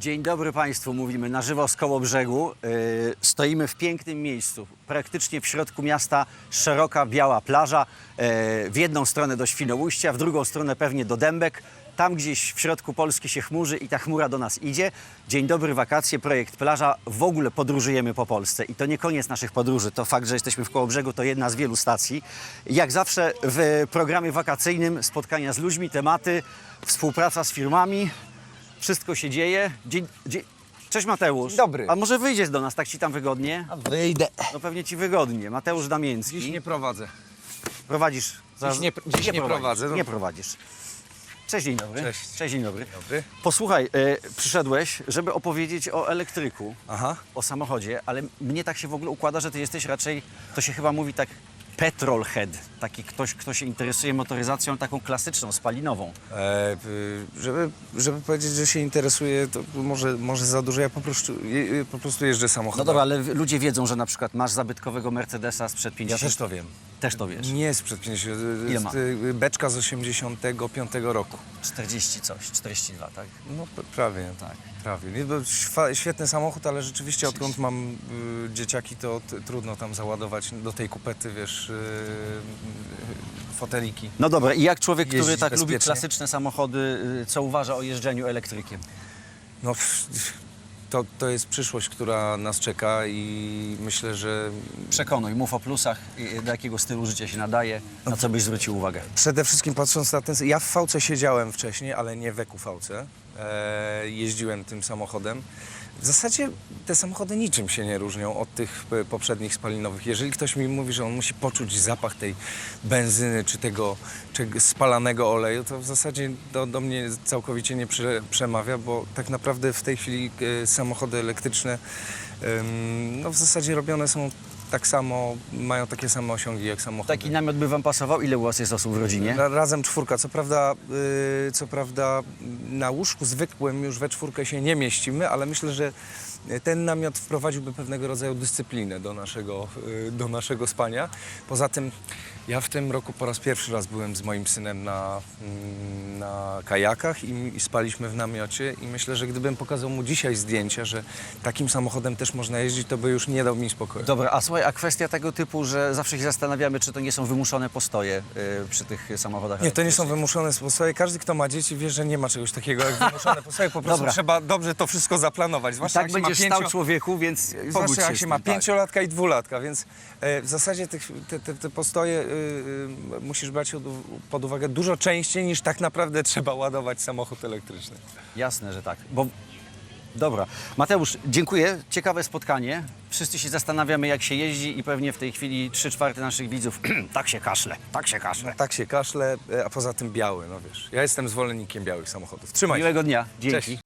Dzień dobry Państwu, mówimy na żywo z Kołobrzegu. Yy, stoimy w pięknym miejscu, praktycznie w środku miasta, szeroka, biała plaża. Yy, w jedną stronę do Świnoujścia, w drugą stronę pewnie do Dębek. Tam gdzieś w środku Polski się chmurzy i ta chmura do nas idzie. Dzień dobry, wakacje, projekt plaża. W ogóle podróżujemy po Polsce i to nie koniec naszych podróży. To fakt, że jesteśmy w Kołobrzegu, to jedna z wielu stacji. Jak zawsze w programie wakacyjnym spotkania z ludźmi, tematy, współpraca z firmami. Wszystko się dzieje. Dzień, dzień... Cześć Mateusz. Dobry. A może wyjdziesz do nas, tak ci tam wygodnie? A wyjdę. No pewnie ci wygodnie. Mateusz Damięcki. Dziś nie prowadzę. Prowadzisz. Dziś nie- dziś nie prowadzisz. prowadzę, no. Nie prowadzisz. Cześć, dzień dobry. Cześć. Cześć, dzień dobry. Dobry. Posłuchaj, e, przyszedłeś, żeby opowiedzieć o elektryku, Aha. o samochodzie, ale mnie tak się w ogóle układa, że ty jesteś raczej, to się chyba mówi tak, petrolhead. Taki ktoś, kto się interesuje motoryzacją taką klasyczną, spalinową. E, y, żeby, żeby powiedzieć, że się interesuję, to może, może za dużo. Ja po prostu, po prostu jeżdżę No samochodem. dobra, ale ludzie wiedzą, że na przykład masz zabytkowego Mercedesa sprzed Ja 50 też to wiem. Też to wiesz. Nie sprzed 50. Ile ma? Beczka z 85 roku. 40 coś, 42, tak? No prawie, tak. Prawie. Świetny samochód, ale rzeczywiście odkąd mam y, dzieciaki, to trudno tam załadować do tej kupety, wiesz, y, y, foteliki. No dobra, i jak człowiek, który tak lubi klasyczne samochody, y, co uważa o jeżdżeniu elektrykiem? No, to, to jest przyszłość, która nas czeka i myślę, że Przekonuj, mów o plusach, do jakiego stylu życia się nadaje, na co byś zwrócił uwagę. przede wszystkim patrząc na ten... Ja w VC siedziałem wcześniej, ale nie w EQVC. E, jeździłem tym samochodem. W zasadzie te samochody niczym się nie różnią od tych e, poprzednich spalinowych. Jeżeli ktoś mi mówi, że on musi poczuć zapach tej benzyny czy tego czy spalanego oleju, to w zasadzie do, do mnie całkowicie nie prze, przemawia, bo tak naprawdę w tej chwili e, samochody elektryczne no w zasadzie robione są tak samo, mają takie same osiągi jak samochody. Taki namiot by wam pasował? Ile u was jest osób w rodzinie? Ra- Razem czwórka. Co prawda, y, co prawda na łóżku zwykłym już we czwórkę się nie mieścimy, ale myślę, że ten namiot wprowadziłby pewnego rodzaju dyscyplinę do naszego, y, do naszego spania. Poza tym ja w tym roku po raz pierwszy raz byłem z moim synem na, mm, na kajakach i, i spaliśmy w namiocie i myślę, że gdybym pokazał mu dzisiaj zdjęcia, że takim samochodem też można jeździć, to by już nie dał mi spokoju. Dobra, a słuchaj, a kwestia tego typu, że zawsze się zastanawiamy, czy to nie są wymuszone postoje y, przy tych samochodach Nie, to nie są wymuszone sposoby. Każdy, kto ma dzieci, wie, że nie ma czegoś takiego jak wymuszone sposoby. Po prostu Dobra. trzeba dobrze to wszystko zaplanować. I Zwłaszcza tak jak się ma będziesz pięcio... stał człowieku, więc Zwłaszcza jak z się tym, ma tak. pięciolatka i dwulatka, więc e, w zasadzie tych, te, te, te postoje y, y, musisz brać od, pod uwagę dużo częściej niż tak naprawdę trzeba ładować samochód elektryczny. Jasne, że tak. Bo... Dobra. Mateusz, dziękuję. Ciekawe spotkanie. Wszyscy się zastanawiamy, jak się jeździ i pewnie w tej chwili trzy czwarte naszych widzów tak się kaszle, tak się kaszle. Tak się kaszle, e, a poza tym biały, no wiesz. Ja jestem zwolennikiem białych samochodów. Trzymaj się. Miłego dnia. Dzięki. Cześć.